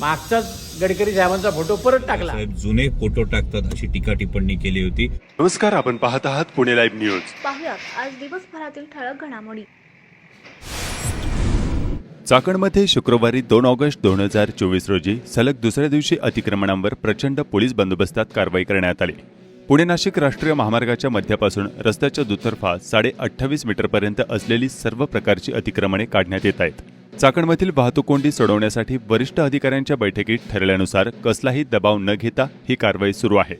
मागचाच गडकरी साहेबांचा फोटो परत टाकला. साहेब जुने फोटो टाकतात अशी टीका टिप्पणी केली होती. नमस्कार आपण पाहत आहात पुणे लाईव्ह न्यूज. पाहुयात आज दिवसभरातील ठळक घडामोडी. चाकणमध्ये शुक्रवारी दोन ऑगस्ट दोन हजार चोवीस रोजी सलग दुसऱ्या दिवशी अतिक्रमणांवर प्रचंड पोलीस बंदोबस्तात कारवाई करण्यात आली. पुणे नाशिक राष्ट्रीय महामार्गाच्या मध्यापासून रस्त्याच्या दुतर्फा साडे अठ्ठावीस मीटरपर्यंत असलेली सर्व प्रकारची अतिक्रमणे काढण्यात येत आहेत. चाकणमधील वाहतूक कोंडी सोडवण्यासाठी वरिष्ठ अधिकाऱ्यांच्या बैठकीत ठरल्यानुसार कसलाही दबाव न घेता ही कारवाई सुरू आहे.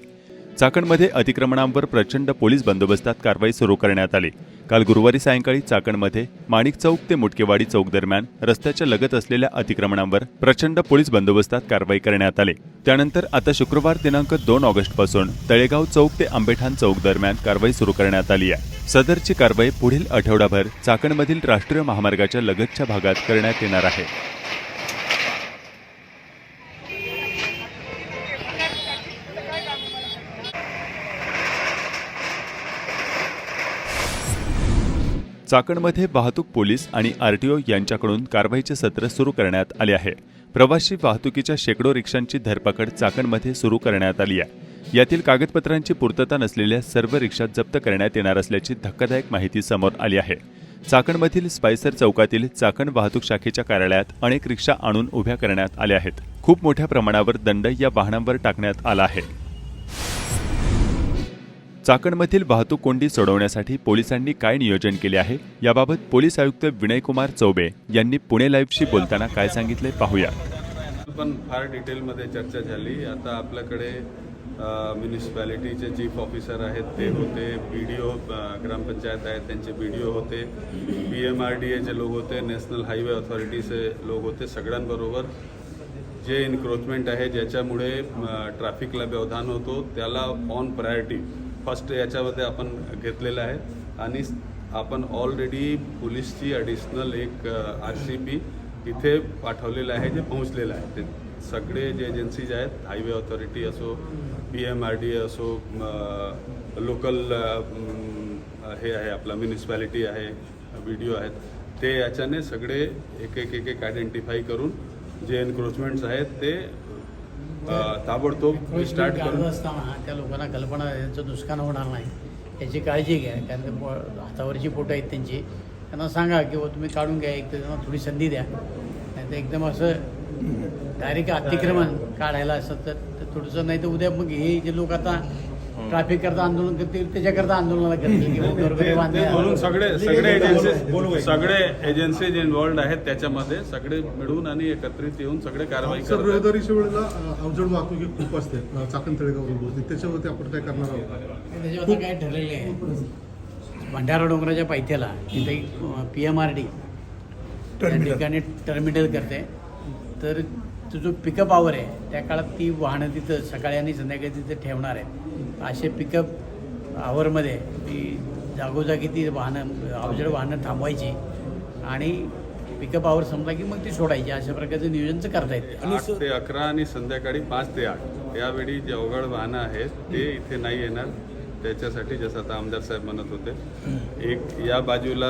चाकणमध्ये अतिक्रमणांवर प्रचंड पोलीस बंदोबस्तात कारवाई सुरू करण्यात आली. काल गुरुवारी सायंकाळी चाकणमध्ये माणिक चौक ते मुटकेवाडी चौक दरम्यान रस्त्याच्या लगत असलेल्या अतिक्रमणांवर प्रचंड पोलीस बंदोबस्तात कारवाई करण्यात आली. त्यानंतर आता शुक्रवार दिनांक दोन ऑगस्टपासून तळेगाव चौक ते आंबेठाण चौक दरम्यान कारवाई सुरू करण्यात आली आहे. सदरची कारवाई पुढील आठवडाभर चाकणमधील राष्ट्रीय महामार्गाच्या लगतच्या भागात करण्यात येणार आहे. चाकणमध्ये वाहतूक पोलीस आणि आरटीओ यांच्याकडून कारवाईचे सत्र सुरू करण्यात आले आहे. प्रवासी वाहतुकीच्या शेकडो रिक्षांची धरपकड चाकणमध्ये सुरू करण्यात आली आहे. यातील कागदपत्रांची पूर्तता नसलेल्या सर्व रिक्षा जप्त करण्यात येणार असल्याची धक्कादायक माहिती समोर आली आहे. चाकणमधील स्पायसर चौकातील चाकण वाहतूक शाखेच्या कार्यालयात अनेक रिक्षा आणून उभ्या करण्यात आल्या आहेत. खूप मोठ्या प्रमाणावर दंड या वाहनांवर टाकण्यात आला आहे. चाकणमधील वाहतूक कोंडी सोडवण्यासाठी पोलिसांनी काय नियोजन केले आहे याबाबत पोलीस आयुक्त विनयकुमार चौबे यांनी पुणे लाईव्हशी बोलताना काय सांगितले पाहूया. पण फार डिटेलमध्ये चर्चा झाली. आता आपल्याकडे म्युनिसिपॅलिटीचे चीफ ऑफिसर आहेत. ते होते बी डी ओ ग्रामपंचायत आहेत त्यांचे बी डी ओ होते. पी एम आर डी एचे लोक होते नॅशनल हायवे ऑथॉरिटीचे लोक होते सगळ्यांबरोबर जे इन्क्रोचमेंट आहे ज्याच्यामुळे ट्रॅफिकला व्यवधान होतो त्याला ऑन प्रायोरिटी फर्स्ट याच्यामध्ये आपण घेतलेलं आहे. आणि आपण ऑलरेडी पोलीसची ॲडिशनल एक आर सी पी इथे पाठवलेलं आहे जे पोहोचलेलं आहे. ते सगळे जे एजन्सीज आहेत हायवे ऑथॉरिटी असो पी एम आर डी असो लोकल हे आहे आपला म्युनिसिपॅलिटी आहे बी डी ओ आहेत. ते याच्याने सगळे एक एक एक एक आयडेंटिफाय करून जे एन्क्रोचमेंट्स आहेत ते ताबडतोब स्टार्ट करून. असताना त्या लोकांना कल्पना यांचं नुकसान होणार नाही. याची काळजी घ्या कारण हातावरची फोटो आहेत त्यांची. त्यांना सांगा की बुवा तुम्ही काढून घ्या एक तर त्यांना थोडी संधी द्या. नाही तर एकदम असं डायरेक्ट अतिक्रमण काढायला असं तर थोडंसं नाही तर उद्या मग हे जे लोक आता ट्रॅफिक करता आंदोलन करतील त्याच्याकरता आंदोलनाला करतील म्हणून सगळे सगळे एजन्सीज सगळे एजन्सीज इन्व्हॉल्ड आहेत त्याच्यामध्ये. सगळे मिळून आणि एकत्रित येऊन सगळे कारवाई सर. रहदारीच्या वेळेला अ, अवजड वाहतूक ही खूप असते. अ, चाकण तळेगाव रोडवरती त्याच्यावरती आपण काय करणार आहोत? त्याच्यावर आता काय ठरलेलं आहे? भंडारा डोंगराच्या पायथ्याला तिथे पी एम आर डी त्या ठिकाणी टर्मिनल करते. तर तो जो पिकअप आवर आहे त्या काळात ती वाहनं तिथं सकाळी आणि संध्याकाळी तिथे ठेवणार आहे असे पिकअप आवरमध्ये ती जागोजागी ती वाहनं अवजड वाहनं थांबवायची आणि पिकअप आवर संपला की मग ती सोडायची. अशा प्रकारचं नियोजन करता येते. ते अकरा आणि संध्याकाळी पाच ते आठ. यावेळी जे अवघड वाहनं आहेत ते इथे नाही येणार. त्याच्यासाठी जसं आता आमदार साहेब म्हणत होते एक या बाजूला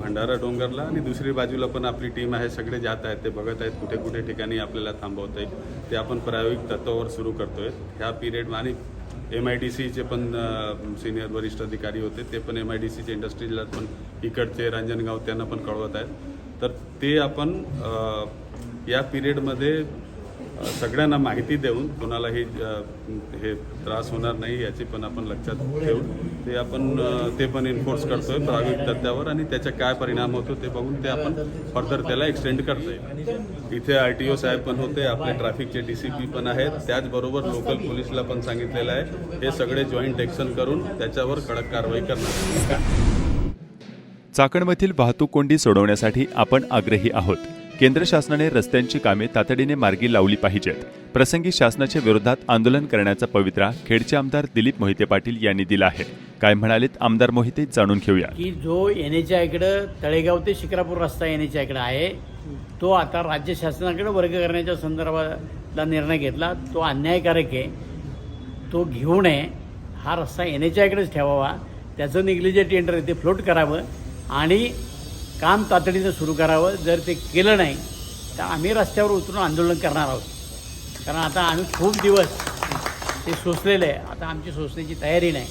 भंडारा डोंगरला आणि दुसरी बाजूला पण आपली टीम आहे सगळे जात आहेत ते बघत आहेत कुठे कुठे ठिकाणी आपल्याला थांबवता येईल. ते आपण प्रायोगिक तत्वावर सुरू करतोय. ह्या पिरियड आणि एम आय डी सीचे पण सिनियर वरिष्ठ अधिकारी होते ते पण एम आय डी सीचे इंडस्ट्रीजला पण इकडचे रांजणगाव त्यांना पण कळवत आहेत. तर ते आपण या पिरियडमध्ये सगळ्यांना माहिती देऊन कोणालाही हे त्रास होणार नाही याची पण आपण लक्षात ठेवून ते आपण ते पण इन्फोर्स करतोय प्रायोगिक तत्त्वावर आणि त्याचा काय परिणाम होतो ते बघून ते आपण फर्दर त्याला एक्सटेंड करतोय. इथे आर टी ओ साहेब पण होते आपले ट्रॅफिकचे डी सी पी पण आहेत. त्याचबरोबर लोकल पोलिसला पण सांगितलेलं आहे. हे सगळे जॉईंट ॲक्शन करून त्याच्यावर कडक कारवाई करणार चाकणमधील वाहतूक कोंडी सोडवण्यासाठी आपण आग्रही आहोत. केंद्र शासनाने रस्त्यांची कामे तातडीने मार्गी लावली पाहिजेत. प्रसंगी शासनाच्या विरोधात आंदोलन करण्याचा पवित्रा खेडचे आमदार दिलीप मोहिते पाटील यांनी दिला आहे. काय म्हणालेत आमदार मोहिते जाणून घेऊया. की जो येण्याच्या इकडं तळेगाव ते शिक्रापूर रस्ता येण्याच्या इकडं आहे तो आता राज्य शासनाकडे वर्ग करण्याच्या संदर्भातला निर्णय घेतला. तो अन्यायकारक आहे. तो घेऊ नये. हा रस्ता येण्याच्या इकडेच ठेवावा. त्याचं निग्लिजे टेंडर आहे ते फ्लोट करावं. आणि काम तातडीनं सुरू करावं. जर ते केलं नाही तर आम्ही रस्त्यावर उतरून आंदोलन करणार आहोत. कारण आता आम्ही खूप दिवस ते सोसलेलं आहे. आता आमची सोसण्याची तयारी नाही.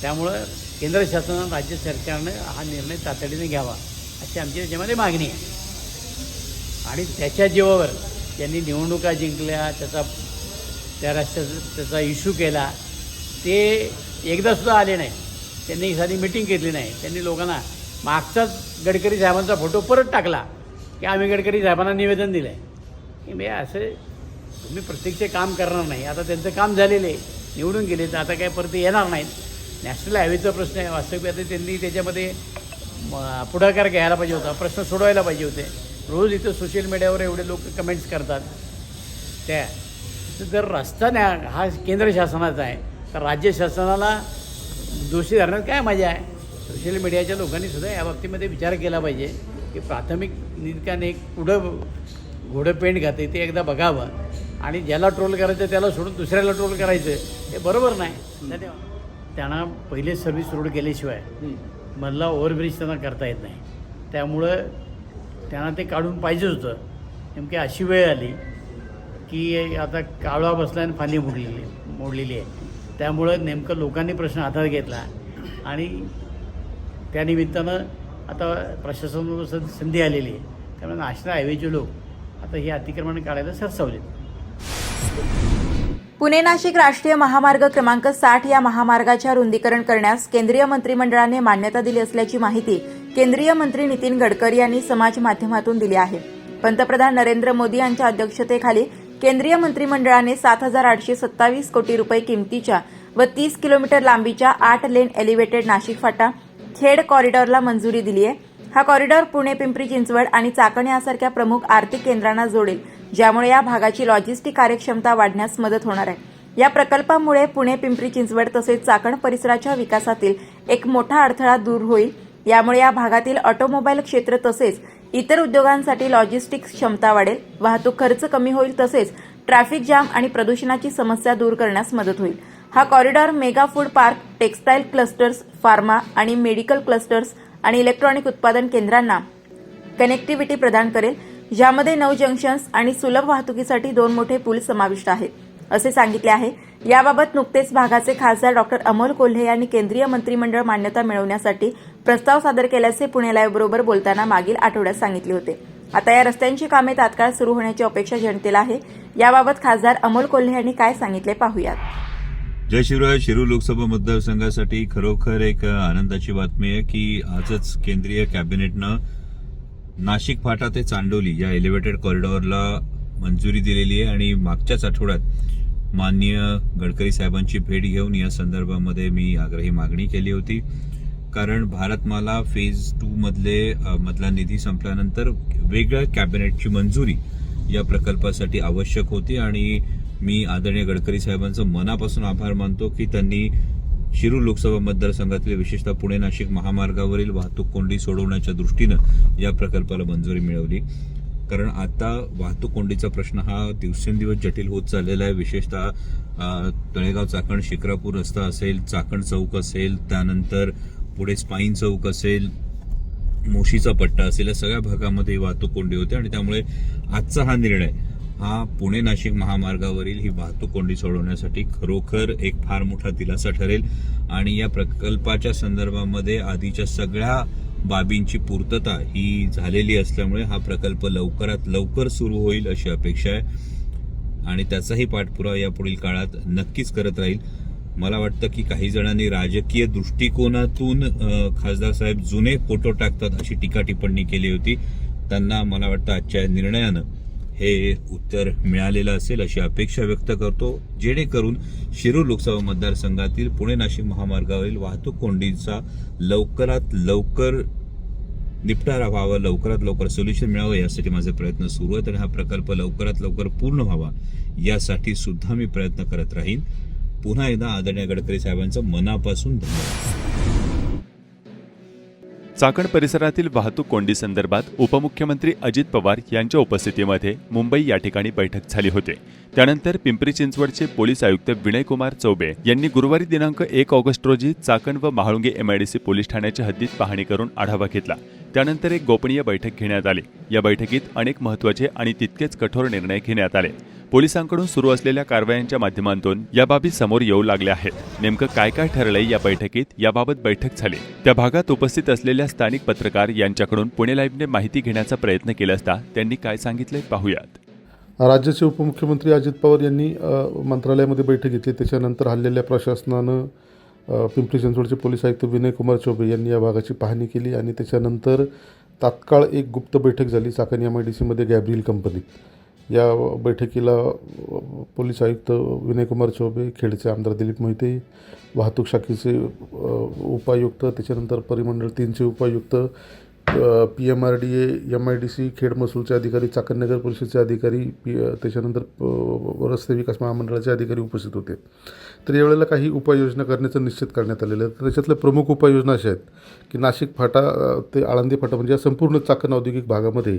त्यामुळं केंद्र शासनानं राज्य सरकारनं हा निर्णय तातडीने घ्यावा अशी आमची त्याच्यामध्ये मागणी आहे. आणि त्याच्या जीवावर त्यांनी निवडणुका जिंकल्या त्याचा त्या रस्त्याचा त्याचा इश्यू केला ते एकदासुद्धा आले नाही. त्यांनी साधी मिटिंग घेतली नाही. त्यांनी लोकांना मागचाच गडकरी साहेबांचा फोटो परत टाकला की आम्ही गडकरी साहेबांना निवेदन दिलं आहे की मी असं तुम्ही प्रत्यक्ष काम करणार नाही. आता त्यांचं काम झालेलं आहे. निवडून गेले तर आता काय परत येणार नाहीत. नॅशनल हायवेचा प्रश्न आहे. वास्तविक आता त्यांनी त्याच्यामध्ये पुढाकार घ्यायला पाहिजे होता. प्रश्न सोडवायला पाहिजे होते. रोज इथं सोशल मीडियावर एवढे लोक कमेंट्स करतात. त्या जर रस्ता न्या हा केंद्र शासनाचा आहे तर राज्य शासनाला दोषी धरण्यात काय मजा आहे? सोशल मीडियाच्या लोकांनी सुद्धा या बाबतीमध्ये विचार केला पाहिजे की प्राथमिक निकाने एक पुढं घोडं पेंट घाते ते एकदा बघावं. आणि ज्याला ट्रोल करायचं त्याला सोडून दुसऱ्याला ट्रोल करायचं हे बरोबर नाही. धन्यवाद. त्यांना पहिले सर्व्हिस रोड केल्याशिवाय मधला ओव्हरब्रिज त्यांना करता येत नाही. त्यामुळं त्यांना ते काढून पाहिजेच होतं. नेमकी अशी वेळ आली की आता कावळा बसला आणि फांदी मोडलेली मोडलेली आहे. त्यामुळं नेमकं लोकांनी प्रश्न हातात घेतला आणि त्यानिमित्तानं आता प्रशासनावर संधी आलेली आहे. त्यामुळे नाशना हायवेचे लोक आता हे अतिक्रमण काढायला सरसावलेत. पुणे नाशिक राष्ट्रीय महामार्ग क्रमांक साठ या महामार्गाच्या रुंदीकरण करण्यास केंद्रीय मंत्रिमंडळाने मान्यता दिली असल्याची माहिती केंद्रीय मंत्री नितीन गडकरी यांनी समाज माध्यमातून दिली आहे. पंतप्रधान नरेंद्र मोदी यांच्या अध्यक्षतेखाली केंद्रीय मंत्रिमंडळाने सात हजार आठशे सत्तावीस कोटी रुपये किमतीच्या व तीस किलोमीटर लांबीच्या आठ लेन एलिव्हेटेड नाशिक फाटा खेड कॉरिडॉरला मंजुरी दिली आहे. हा कॉरिडॉर पुणे पिंपरी चिंचवड आणि चाकण यासारख्या प्रमुख आर्थिक केंद्रांना जोडेल ज्यामुळे या भागाची लॉजिस्टिक कार्यक्षमता वाढण्यास मदत होणार आहे. या प्रकल्पामुळे पुणे पिंपरी चिंचवड तसेच चाकण परिसराच्या विकासातील एक मोठा अडथळा दूर होईल. यामुळे या भागातील ऑटोमोबाईल क्षेत्र तसेच इतर उद्योगांसाठी लॉजिस्टिक क्षमता वाढेल वाहतूक खर्च कमी होईल तसेच ट्रॅफिक जाम आणि प्रदूषणाची समस्या दूर करण्यास मदत होईल. हा corridor mega food park textile clusters pharma आणि मेडिकल क्लस्टर्स आणि इलेक्ट्रॉनिक उत्पादन केंद्रांना कनेक्टिव्हिटी प्रदान करेल. ज्यामध्ये नऊ जंक्शन्स आणि सुलभ वाहतुकीसाठी दोन मोठे पूल समाविष्ट आहेत असे सांगितले आहे. याबाबत नुकतेच भागाचे खासदार डॉक्टर अमोल कोल्हे यांनी केंद्रीय मंत्रिमंडळ मान्यता मिळवण्यासाठी प्रस्ताव सादर केल्याचे पुणे लाईव्हबरोबर बोलताना मागील आठवड्यात सांगितले होते. आता या रस्त्यांची कामे तात्काळ सुरू होण्याची अपेक्षा जनतेला आहे. याबाबत खासदार अमोल कोल्हे यांनी काय सांगितले पाहूयात. जय शिवराय शिरूर लोकसभा मतदारसंघासाठी खरोखर एक आनंदाची बातमी आहे की आजच केंद्रीय कॅबिनेटनं नाशिक फाटा ते चांडोली या एलिव्हेटेड कॉरिडॉरला मंजुरी दिलेली आहे आणि मागच्याच आठवड्यात माननीय गडकरी साहेबांची भेट घेऊन या संदर्भामध्ये मी आग्रही मागणी केली होती. कारण भारतमाला फेज टू मधले मधला निधी संपल्यानंतर वेगळ्या कॅबिनेटची मंजुरी या प्रकल्पासाठी आवश्यक होती आणि मी आदरणीय गडकरी साहेबांचं मनापासून आभार मानतो की त्यांनी शिरूर लोकसभा मतदारसंघातील विशेषतः पुणे नाशिक महामार्गावरील वाहतूक कोंडी सोडवण्याच्या दृष्टीनं या प्रकल्पाला मंजुरी मिळवली. कारण आता वाहतूक कोंडीचा प्रश्न हा दिवसेंदिवस जटिल होत चाललेला आहे. विशेषतः तळेगाव चाकण शिक्रापूर रस्ता असेल चाकण चौक असेल त्यानंतर पुढे स्पाईन चौक असेल मोशीचा पट्टा असेल या सगळ्या भागामध्ये वाहतूक कोंडी होते आणि त्यामुळे आजचा हा निर्णय हा पुणे नाशिक महामार्गावरील ही वाहतूक कोंडी सोडवण्यासाठी खरोखर एक फार मोठा दिलासा ठरेल. आणि या प्रकल्पाच्या संदर्भामध्ये आधीच्या सगळ्या बाबींची पूर्तता ही झालेली असल्यामुळे हा प्रकल्प लवकरात लवकर सुरू होईल अशी अपेक्षा आहे. आणि त्याचाही पाठपुरावा या पुढील काळात नक्कीच करत राहील. मला वाटतं की काही जणांनी राजकीय दृष्टिकोनातून खासदार साहेब जुने फोटो टाकतात अशी टीका टिप्पणी केली होती. त्यांना मला वाटतं आजच्या निर्णयानं हे उत्तर मिळालेलं असेल अशी अपेक्षा व्यक्त करतो जेणेकरून शिरूर लोकसभा मतदारसंघातील पुणे नाशिक महामार्गावरील वाहतूक कोंडीचा लवकरात लवकर निपटारा व्हावा लवकरात लवकर सोल्युशन मिळावं यासाठी माझे प्रयत्न सुरू आहेत आणि हा प्रकल्प लवकरात लवकर पूर्ण व्हावा यासाठी सुद्धा मी प्रयत्न करत राहीन. पुन्हा एकदा आदरणीय गडकरी साहेबांचं मनापासून धन्यवाद. चाकण परिसरातील वाहतूक कोंडी संदर्भात उपमुख्यमंत्री अजित पवार यांच्या उपस्थितीमध्ये मुंबई या ठिकाणी बैठक झाली होती. त्यानंतर पिंपरी चिंचवडचे पोलीस आयुक्त विनयकुमार चौबे यांनी गुरुवारी दिनांक एक ऑगस्ट रोजी चाकण व महाळुंगे एमआयडीसी पोलीस ठाण्याच्या हद्दीत पाहणी करून आढावा घेतला. त्यानंतर एक गोपनीय बैठक घेण्यात आली. या बैठकीत अनेक महत्त्वाचे आणि तितकेच कठोर निर्णय घेण्यात आले. पोलिसांकडून सुरू असलेल्या कारवायांच्या माध्यमातून या बाबी समोर येऊ लागल्या आहेत. नेमकं काय काय ठरलंय या बैठकीत? याबाबत बैठक झाली. त्या भागात उपस्थित असलेल्या स्थानिक पत्रकार यांच्याकडून पुणे लाईव्हने माहिती घेण्याचा प्रयत्न केला असता त्यांनी काय सांगितले पाहूयात. राज्याचे उपमुख्यमंत्री अजित पवार यांनी मंत्रालयामध्ये बैठक घेतली. त्याच्यानंतर हल्लेल्या प्रशासनानं पिंपरी चिंचवडचे पोलीस आयुक्त विनय कुमार चौबे यांनी या भागाची पाहणी केली आणि त्याच्यानंतर तात्काळ एक गुप्त बैठक झाली चाकण एम आय डी सीमध्ये गॅब्रिल कंपनीत या बैठकीला पोलीस आयुक्त विनयकुमार चौबे खेडचे आमदार दिलीप मोहिते वाहतूक शाखेचे उपायुक्त त्याच्यानंतर परिमंडळ तीनचे उपायुक्त P M R D A M I D C Khed महसूलचे अधिकारी चाकण नगर परिषदेचे अधिकारी पी त्याच्यानंतर रस्ते विकास महामंडळाचे अधिकारी उपस्थित होते. तर यावेळेला काही उपाययोजना करण्याचं निश्चित करण्यात आलेलं आहे. तर त्याच्यातल्या प्रमुख उपाययोजना अशा आहेत की नाशिक फाटा ते आळंदी फाटा म्हणजे या संपूर्ण चाकण औद्योगिक भागामध्ये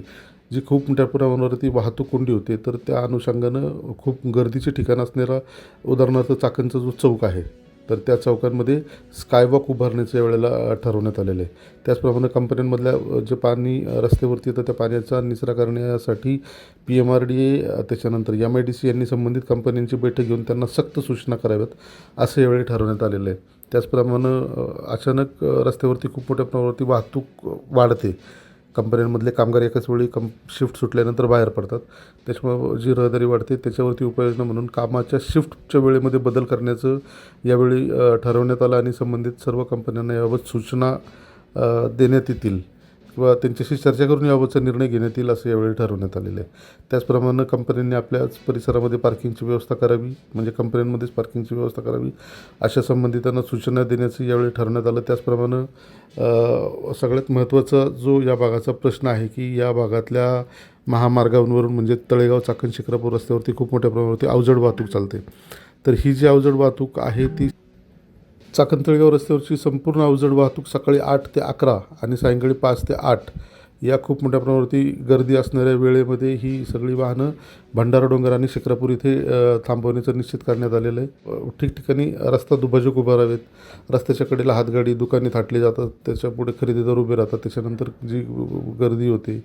जी खूप मोठ्या प्रमाणावरती वाहतूक कोंडी होते तर त्या अनुषंगानं खूप गर्दीचे ठिकाण असणारा उदाहरणार्थ चाकणचा जो चौक आहे तर त्या चौकांमध्ये स्कायवॉक उभारण्याच्या वेळेला ठरवण्यात आलेलं आहे. त्याचप्रमाणे कंपन्यांमधल्या जे पाणी रस्त्यावरती येतं त्या पाण्याचा निचरा करण्यासाठी P M R D A त्याच्यानंतर एम आय डी सी यांनी संबंधित कंपन्यांची बैठक घेऊन त्यांना सक्त सूचना कराव्यात असं यावेळी ठरवण्यात आलेलं आहे. त्याचप्रमाणे अचानक रस्त्यावरती खूप मोठ्या प्रमाणावरती वाहतूक वाढते. कंपन्यांमधले कामगार एकाच वेळी कं शिफ्ट सुटल्यानंतर बाहेर पडतात. त्याच्यामुळं जी रहदारी वाढते त्याच्यावरती उपाययोजना म्हणून कामाच्या शिफ्टच्या वेळेमध्ये बदल करण्याचं यावेळी ठरवण्यात आलं आणि संबंधित सर्व कंपन्यांना याबाबत सूचना देण्यात येतील. किंवा त्यांच्याशी चर्चा करून याबाबतचा निर्णय घेण्यात येईल असं यावेळी ठरवण्यात आलेलं आहे. त्याचप्रमाणे कंपन्यांनी आपल्याच परिसरामध्ये पार्किंगची व्यवस्था करावी म्हणजे कंपन्यांमध्येच पार्किंगची व्यवस्था करावी अशा संबंधितांना सूचना देण्याचं यावेळी ठरवण्यात आलं. त्याचप्रमाणे सगळ्यात महत्त्वाचा जो या भागाचा प्रश्न आहे की या भागातल्या महामार्गांवरून म्हणजे तळेगाव चाकण शिक्रापूर रस्त्यावरती खूप मोठ्या प्रमाणावरती अवजड वाहतूक चालते. तर ही जी अवजड वाहतूक आहे ती चाकणतळगाव रस्त्यावरची संपूर्ण अवजड वाहतूक सकाळी आठ ते अकरा आणि सायंकाळी पाच ते आठ या खूप मोठ्या प्रमाणावरती गर्दी असणाऱ्या वेळेमध्ये ही सगळी वाहनं भंडारा डोंगर आणि शिक्रापूर इथे थांबवण्याचं निश्चित करण्यात आलेलं आहे. ठिकठिकाणी रस्ता दुभाजक उभारावेत रस्त्याच्या कडेला हातगाडी दुकाने थाटली जातात. त्याच्यापुढे खरेदीदार उभे राहतात. त्याच्यानंतर जी गर्दी होते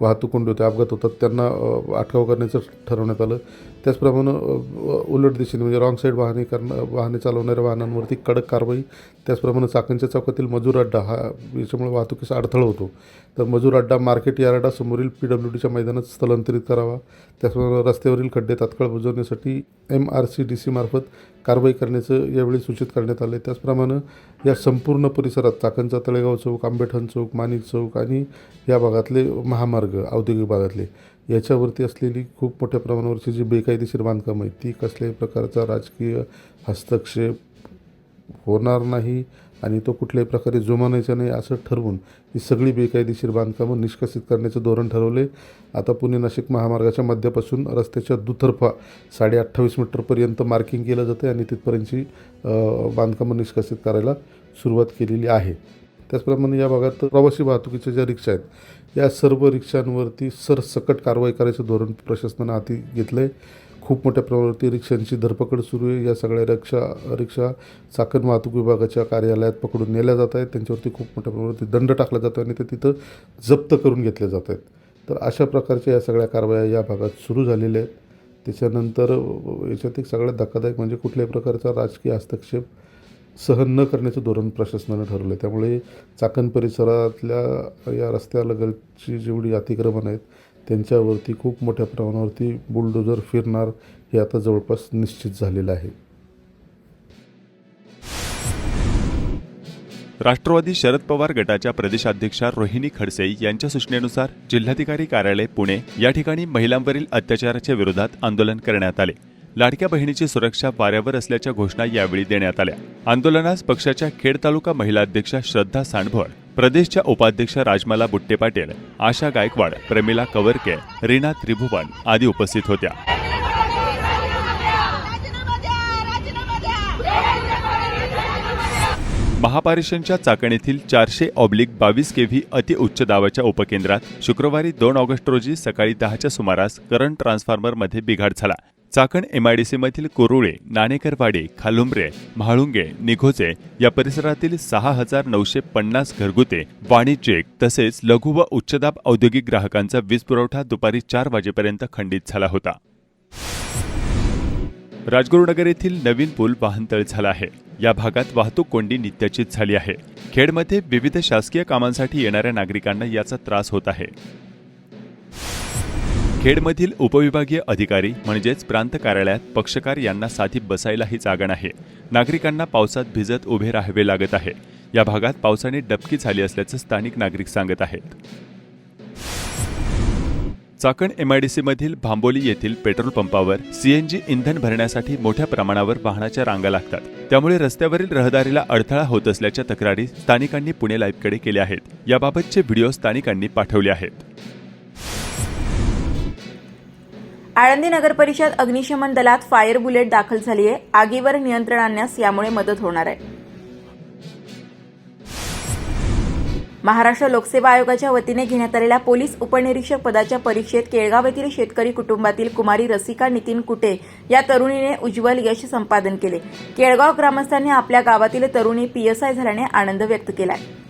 वाहतूक कोंडी होते अपघात होतात त्यांना अटकाव करण्याचं ठरवण्यात आलं. त्याचप्रमाणे उलट दिशेने म्हणजे रॉंग साईड वाहने करणं वाहने चालवणाऱ्या वाहनांवरती कडक कारवाई त्याचप्रमाणे चाकणच्या चौकातील मजूर अड्डा हा याच्यामुळे वाहतुकीचा अडथळा होतो. तर मजूर अड्डा मार्केट यार्डासमोरील पी डब्ल्यू डीच्या मैदानात स्थलांतरित करावा. त्याचप्रमाणे रस्त्यावरील खड्डे तात्काळ बुजवण्यासाठी एम आर सी डी सीमार्फत कारवाई करण्याचं यावेळी सूचित करण्यात आलं आहे त्याचप्रमाणे या संपूर्ण परिसरात चाकणचा तळेगाव चौक आंबेठण चौक माणिक चौक आणि या भागातले महामार्ग औद्योगिक भागातले. याच्यावरती असलेली खूप मोठ्या प्रमाणावरची जी बेकायदेशीर बांधकामं आहेत ती कसल्याही प्रकारचा राजकीय हस्तक्षेप होणार नाही आणि तो कुठल्याही प्रकारे जुमानायचा नाही असं ठरवून ही सगळी बेकायदेशीर बांधकामं निष्कासित करण्याचं धोरण ठरवले. आता पुणे नाशिक महामार्गाच्या मध्यापासून रस्त्याच्या दुतर्फा साडे अठ्ठावीस मीटरपर्यंत मार्किंग केलं जातं आणि तिथपर्यंतची बांधकामं निष्कासित करायला सुरुवात केलेली आहे. त्याचप्रमाणे या भागात प्रवासी वाहतुकीच्या ज्या रिक्षा आहेत या सर्व रिक्षांवरती सरसकट कारवाई करायचं धोरण प्रशासनानं हाती घेतलं आहे खूप मोठ्या प्रमाणावरती रिक्षांची धरपकड सुरू आहे. या सगळ्या रिक्षा रिक्षा चाकण वाहतूक विभागाच्या कार्यालयात पकडून नेल्या जात आहेत. त्यांच्यावरती खूप मोठ्या प्रमाणावरती दंड टाकला जातो आणि ते तिथं जप्त करून घेतले जात आहेत. तर अशा प्रकारच्या या सगळ्या कारवाया या भागात सुरू झालेल्या आहेत. त्याच्यानंतर याच्यात एक सगळ्यात धक्कादायक म्हणजे कुठल्याही प्रकारचा राजकीय हस्तक्षेप सहन न करण्याचं धोरण प्रशासनानं ठरवलं आहे त्यामुळे चाकण परिसरातल्या या रस्त्यालगतची जेवढी अतिक्रमण आहेत त्यांच्यावरती खूप मोठ्या प्रमाणावरती बुलडोजर फिरणार हे आता जवळपास निश्चित झालेलं आहे. राष्ट्रवादी शरद पवार गटाच्या प्रदेशाध्यक्षा रोहिणी खडसे यांच्या सूचनेनुसार जिल्हाधिकारी कार्यालय पुणे या ठिकाणी महिलांवरील अत्याचाराच्या विरोधात आंदोलन करण्यात आले. लाडक्या बहिणीची सुरक्षा वाऱ्यावर असल्याच्या घोषणा यावेळी देण्यात आल्या. आंदोलनास पक्षाच्या खेड तालुका महिला अध्यक्षा श्रद्धा सांडभोळ प्रदेशच्या उपाध्यक्ष राजमाला बुट्टे पाटील आशा गायकवाड प्रमिला कवरके रीना त्रिभुवन आदी उपस्थित होत्या. महापारेषणच्या चाकणीतील चारशे ऑब्लिक बावीस केव्ही अतिउच्च दाबाच्या उपकेंद्रात शुक्रवारी दोन ऑगस्ट रोजी सकाळी दहाच्या सुमारास करंट ट्रान्सफॉर्मरमध्ये बिघाड झाला. चाकण एमआयडीसीमधील कोरुळे नाणेकरवाडी खालुंबरे म्हाळुंगे निघोजे या परिसरातील सहा हजार नऊशे पन्नास घरगुते वाणिज्यिक तसेच लघु व उच्चदाब औद्योगिक ग्राहकांचा वीज पुरवठा दुपारी चार वाजेपर्यंत खंडित झाला होता. राजगुरुनगर येथील नवीन पूल वाहनतळ झाला आहे. या भागात वाहतूक कोंडी नित्याचीच झाली आहे. खेडमध्ये विविध शासकीय कामांसाठी येणाऱ्या नागरिकांना याचा त्रास होत आहे. खेडमधील उपविभागीय अधिकारी म्हणजेच प्रांत कार्यालयात पक्षकार यांना साधी बसायलाही जागा नाही. नागरिकांना पावसात भिजत उभे राहावे लागत आहे. या भागात पावसाने डबकी झाली असल्याचं स्थानिक नागरिक सांगत आहेत. चाकण एमआयडीसीमधील भांबोली येथील पेट्रोल पंपावर सीएनजी इंधन भरण्यासाठी मोठ्या प्रमाणावर वाहनाच्या रांगा लागतात. त्यामुळे रस्त्यावरील रहदारीला अडथळा होत असल्याच्या तक्रारी स्थानिकांनी पुणे लाईव्हकडे केल्या आहेत. याबाबतचे व्हिडिओ स्थानिकांनी पाठवले आहेत. आळंदी नगर परिषद अग्निशमन दलात फायर बुलेट दाखल झाली आहे आगीवर नियंत्रण आणण्यास यामुळे मदत होणार आहे. महाराष्ट्र लोकसेवा आयोगाच्या वतीने घेण्यात आलेल्या पोलीस उपनिरीक्षक पदाच्या परीक्षेत केळगाव येथील शेतकरी कुटुंबातील कुमारी रसिका नितीन कुटे या तरुणीने उज्ज्वल यश संपादन केले. केळगाव ग्रामस्थांनी आपल्या गावातील तरुणी पीएसआय झाल्याने आनंद व्यक्त केला आहे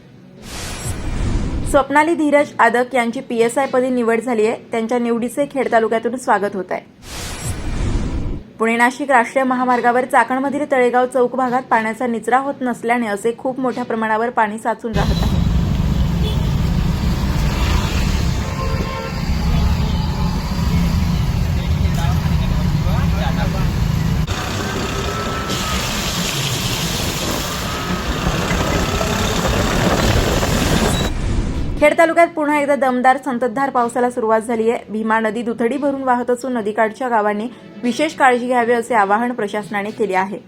स्वप्नाली धीरज आदक यांची पी एस पदी निवड झाली आहे त्यांच्या निवडीचे खेड तालुक्यातून स्वागत होत आहे पुणे नाशिक राष्ट्रीय महामार्गावर चाकणमधील तळेगाव चौक भागात पाण्याचा निचरा होत नसल्याने असे खूप मोठ्या प्रमाणावर पाणी साचून राहत आहे. खेड तालुक्यात पुन्हा एकदा दमदार संततधार पावसाला सुरुवात झाली आहे. भीमा नदी दुथडी भरून वाहत असून नदीकाठच्या गावांनी विशेष काळजी घ्यावी असे आवाहन प्रशासनाने केले आहे.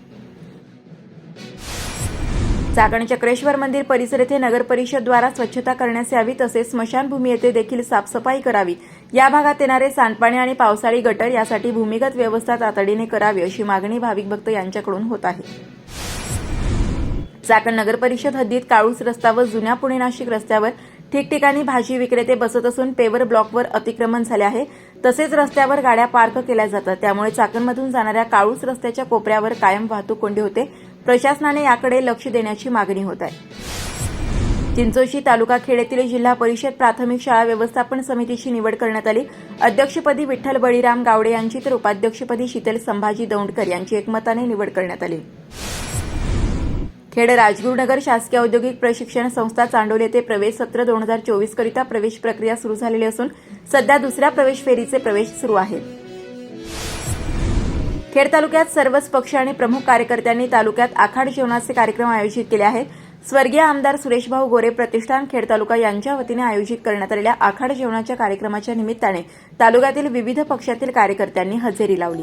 चाकण चक्रेश्वर मंदिर परिसर येथे नगर परिषदद्वारा स्वच्छता करण्यास यावी तसेच स्मशानभूमी येथे देखील साफसफाई करावी या भागात येणारे सांडपाणी आणि पावसाळी गटर यासाठी भूमिगत व्यवस्था तातडीने करावी अशी मागणी भाविक भक्त यांच्याकडून होत आहे. चाकण नगर परिषद हद्दीत काळूस रस्ता व जुन्या पुणे नाशिक रस्त्यावर ठिकठिकाणी भाजी विक्रेते बसत असून पेवर ब्लॉकवर अतिक्रमण झाले आहे. तसेच रस्त्यावर गाड्या पार्क केल्या जातात. त्यामुळे चाकणमधून जाणाऱ्या काळूस रस्त्याच्या कोपऱ्यावर कायम वाहतूक कोंडी होते. प्रशासनाने याकडे लक्ष देण्याची मागणी होत आहे. चिंचोशी तालुका खेड येथील जिल्हा परिषद प्राथमिक शाळा व्यवस्थापन समितीची निवड करण्यात आली. अध्यक्षपदी विठ्ठल बळीराम गावडे यांची तर उपाध्यक्षपदी शीतल संभाजी दौंडकर यांची एकमताने निवड करण्यात आली. खेड राजगुरुनगर शासकीय औद्योगिक प्रशिक्षण संस्था चांडोली येथे प्रवेश सत्र दोन हजार चोवीस करिता प्रवेश प्रक्रिया सुरू झालेली असून सध्या दुसऱ्या प्रवेश फेरीचे प्रवेश सुरू आहेत खेड तालुक्यात सर्वच पक्ष आणि प्रमुख कार्यकर्त्यांनी तालुक्यात आखाड जेवणाचे कार्यक्रम आयोजित केले आहेत. स्वर्गीय आमदार सुरेशभाऊ गोरे प्रतिष्ठान खेड तालुका यांच्या वतीने आयोजित करण्यात आलेल्या आखाड जेवणाच्या कार्यक्रमाच्या निमित्ताने तालुक्यातील विविध पक्षातील कार्यकर्त्यांनी हजेरी लावली.